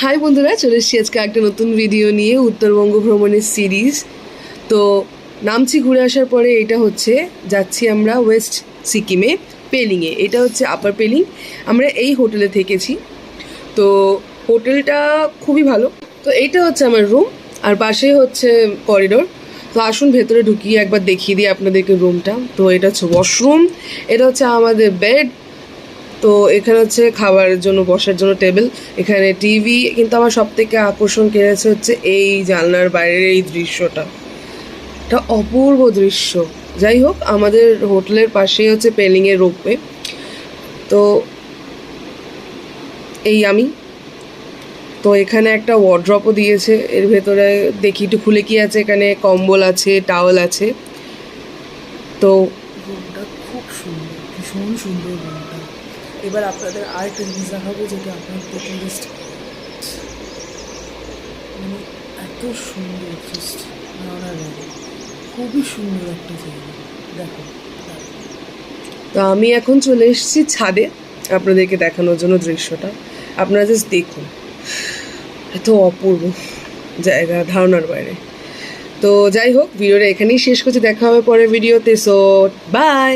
High বন্ধুরা, চলে এসেছি আজকে একটা নতুন ভিডিও নিয়ে, উত্তরবঙ্গ ভ্রমণের সিরিজ তো, নামছি ঘুরে আসার পরে এটা হচ্ছে, যাচ্ছি আমরা ওয়েস্ট সিকিমে পেলিংয়ে এটা হচ্ছে আপার পেলিং আমরা এই হোটেলে থেকেছি। তো হোটেলটা খুবই ভালো। তো এইটা হচ্ছে আমার রুম আর পাশে হচ্ছে করিডোর তো, আসুন, ভেতরে ঢুকিয়ে একবার দেখিয়ে দিই আপনাদেরকে রুমটা তো, এটা হচ্ছে ওয়াশরুম এটা হচ্ছে আমাদের বেড তো এখানে হচ্ছে খাবারের জন্য, বসার জন্য টেবিল, এখানে টিভি, কিন্তু আমার সব থেকে আকর্ষণ কেড়েছে হচ্ছে এই জানলার বাইরের এই দৃশ্যটা। এটা অপূর্ব দৃশ্য। যাই হোক, আমাদের হোটেলের পাশেই হচ্ছে পেলিংয়ের রোপওয়ে। তো এই আমি। তো এখানে একটা ওয়ার্ড্রপও দিয়েছে। এর ভেতরে দেখি, একটু খুলে কি আছে? এখানে কম্বল আছে টাওয়েল আছে। তো খুব সুন্দর, ভীষণ সুন্দর এবার আপনাদের আরেকটা জিনিস দেখাবো যেটা আপনার টুরিস্ট মানে এত সুন্দর জাস্ট খুবই সুন্দর একটা জায়গা। দেখো। তো আমি এখন চলে এসেছি ছাদে আপনাদেরকে দেখানোর জন্য দৃশ্যটা। আপনারা জাস্ট দেখুন। এত অপূর্ব জায়গা, ধারণার বাইরে। তো যাই হোক, ভিডিওটা এখানেই শেষ করছি। দেখা হবে পরের ভিডিওতে সো বাই